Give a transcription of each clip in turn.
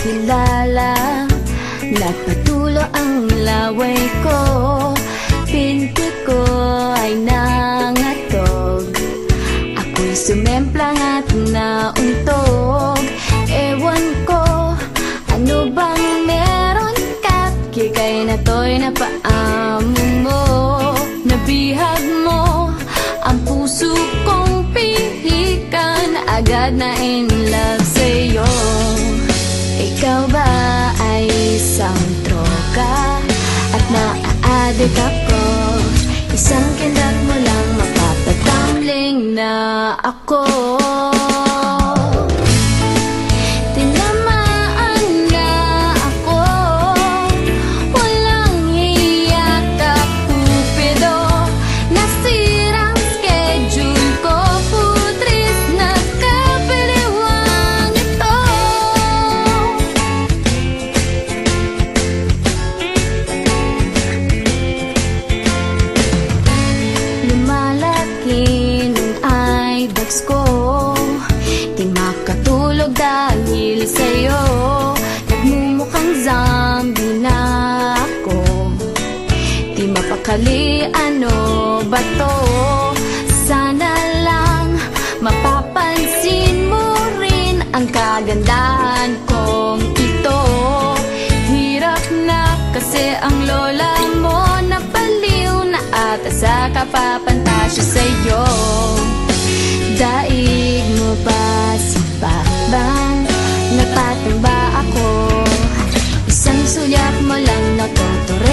kilala Nagpatulo ang laway ko. Pinti ko ay nangatog. Ako'y sumemplang at nauntog. Ewan ko, ano bang meron? Ka? Kikay na to'y napaa na ako eyebags ko. Di makatulog dahil sa'yo. Nagmumukhang zombie na ako. Di mapakali ano ba to? Sana lang mapapansin mo rin Ang kagandahan kong ito. Hirap na kasi ang lola mo Napaliw na ata sa kapapantasya sa'yo Daig mo pa si Pakbang Napatamba ako? Isang suyak mo lang natuturin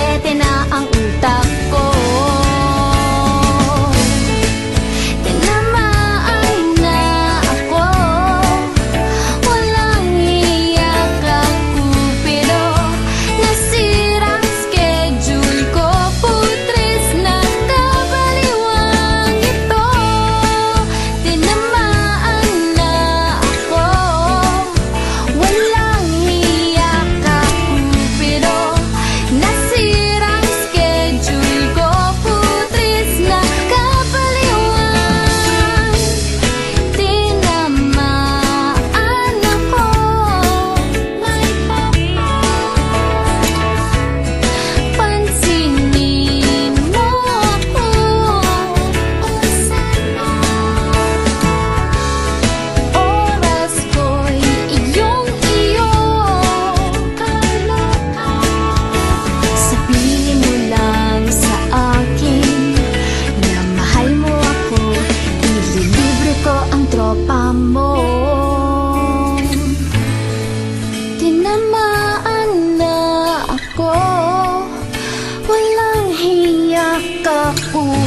fool.